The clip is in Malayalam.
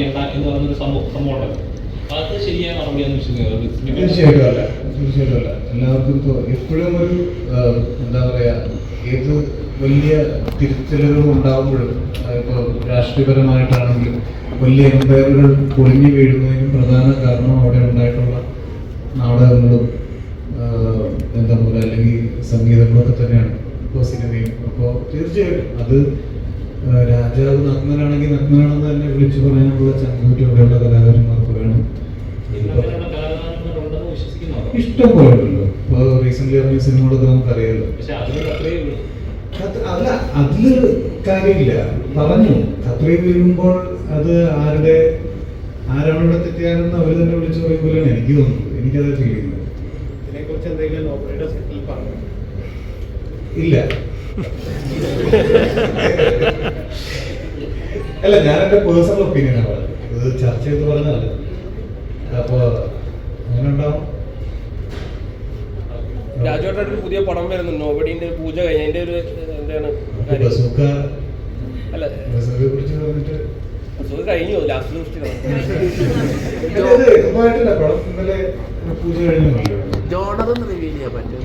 എണ്ണ എന്ന് പറഞ്ഞൊരു സംഭവം സംഭവം ഉണ്ടല്ലോ അത് ശരിയായ മറുപടിയാന്ന് വിശ്വസിക്കുന്നത് തീർച്ചയായിട്ടും അല്ല. തീർച്ചയായിട്ടും അല്ല. എല്ലാവർക്കും എപ്പോഴും ഒരു എന്താ പറയാ ഏത് വലിയ തിരുത്തലുകൾ ഉണ്ടാകുമ്പോഴും ഇപ്പോൾ രാഷ്ട്രീയപരമായിട്ടാണെങ്കിലും വലിയ എംപയറുകൾ പൊളിഞ്ഞു വീഴുന്നതിനും പ്രധാന കാരണം അവിടെ ഉണ്ടായിട്ടുള്ള നാടകങ്ങളും എന്താ പറയുക അല്ലെങ്കിൽ സംഗീതങ്ങളൊക്കെ തന്നെയാണ് ഇപ്പോൾ സിനിമയും. അപ്പോൾ തീർച്ചയായിട്ടും അത് രാജാവ് നഗ്നനാണെങ്കിൽ നഗ്നനാണെന്ന് തന്നെ വിളിച്ചു പറയാനുള്ള ചങ്കൂറ്റം ഇവിടെയുള്ള കലാകാരന്മാർക്ക് വേണം. ഇഷ്ടം പോലെ ഇപ്പൊ റീസെന്റ് ഇറങ്ങിയ സിനിമകളൊക്കെ നമുക്കറിയാലോ അല്ല അതിൽ കാര്യമില്ല. പറഞ്ഞു. അത്രയും വീഴുമ്പോൾ അത് ആരുടെ ആരാണ് ഇവിടെ തെറ്റിയാരെന്ന് അവർ തന്നെ വിളിച്ചു പറയുമ്പോഴാണ് എനിക്ക് തോന്നുന്നത്. എനിക്കത് ഫീൽ ചെയ്യുന്നത്. ഇതിനെക്കുറിച്ച് എന്തെങ്കിലും ഓപ്പറേറ്റർ സെറ്റിൽ പറഞ്ഞു? ഇല്ല. അല്ല ഞാൻ എന്റെ പേഴ്സണൽ ഒപ്പീനിയൻ ആണ് പറഞ്ഞത്. ഇത് ചർച്ച ചെയ്ത് പറഞ്ഞതല്ല അപ്പൊ അങ്ങനെ ഉണ്ടാവും പുതിയ പടം വരുന്നു. നോബഡിന്റെ പൂജ കഴിഞ്ഞതിന്റെ ഒരു എന്താണ്? ബസൂക്ക അല്ല ബസൂക്കയെ കുറിച്ച് പറഞ്ഞിട്ട്? അത് കഴിഞ്ഞു. ലാസ്റ്റ് റിവീൽ ചെയ്യാൻ പറ്റും.